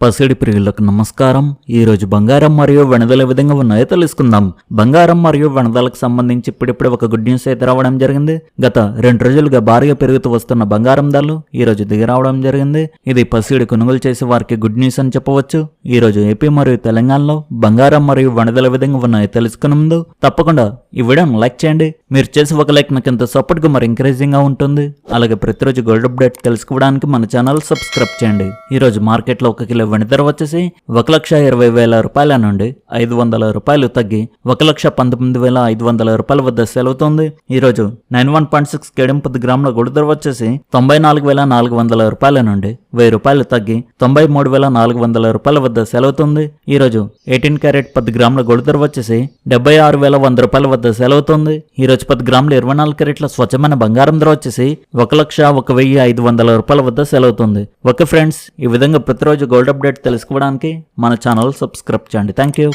పసిడి ప్రియులకు నమస్కారం. ఈరోజు బంగారం మరియు వెనదల విధంగా ఉన్నాయో తెలుసుకుందాం బంగారం మరియు వెనదలకు సంబంధించి ఇప్పుడిప్పుడు ఒక గుడ్ న్యూస్ అయితే రావడం జరిగింది. గత రెండు రోజులుగా భారీగా పెరుగుతూ వస్తున్న బంగారం ధరలు ఈ రోజు దిగి రావడం జరిగింది. ఇది పసిడి కొనుగోలు చేసే వారికి గుడ్ న్యూస్ అని చెప్పవచ్చు. ఈరోజు ఏపీ మరియు తెలంగాణలో బంగారం మరియు వెనదల విధంగా ఉన్నాయో తెలుసుకునే ముందు తప్పకుండా ఈ వీడియోను లైక్ చేయండి. మీరు చేసే ఒక లైక్ నాకు ఎంత సపోర్ట్గా మరి ఎంకరేజింగ్గా ఉంటుంది. అలాగే ప్రతిరోజు గోల్డ్ అప్డేట్ తెలుసుకోవడానికి మన ఛానల్ సబ్స్క్రైబ్ చేయండి. ఈరోజు మార్కెట్లో ఒక కిలో వెండి ధర వచ్చేసి ఒక లక్ష ఇరవై వేల రూపాయల నుండి ఐదు వందల రూపాయలు తగ్గి ఒక లక్ష పంతొమ్మిది వేల ఐదు వందల రూపాయల వద్ద సెలవుతోంది. ఈరోజు నైన్ వన్ పాయింట్ సిక్స్ కేడం పది గ్రాముల గోల్డ్ ధర వచ్చేసి తొంభై నాలుగు వేల నాలుగు వందల రూపాయల నుండి వెయ్యి రూపాయలు తగ్గి తొంభై మూడు వేల నాలుగు వందల రూపాయల వద్ద సెలవుతుంది. ఈరోజు ఎయిటీన్ క్యారెట్ పది గ్రాముల గోల్డ్ ధర వచ్చేసి డెబ్బై ఆరు వేల వంద రూపాయల వద్ద సెలవుతుంది. ఈరోజు పది గ్రాముల ఇరవై నాలుగు క్యారెట్ల స్వచ్ఛమైన బంగారం ధర వచ్చేసి ఒక లక్ష ఒక వెయ్యి ఐదు వందల రూపాయల వద్ద సెలవుతుంది. ఓకే ఫ్రెండ్స్ ఈ విధంగా ప్రతిరోజు గోల్డ్ అప్డేట్ తెలుసుకోవడానికి మన ఛానల్ సబ్స్క్రైబ్ చేయండి. Thank you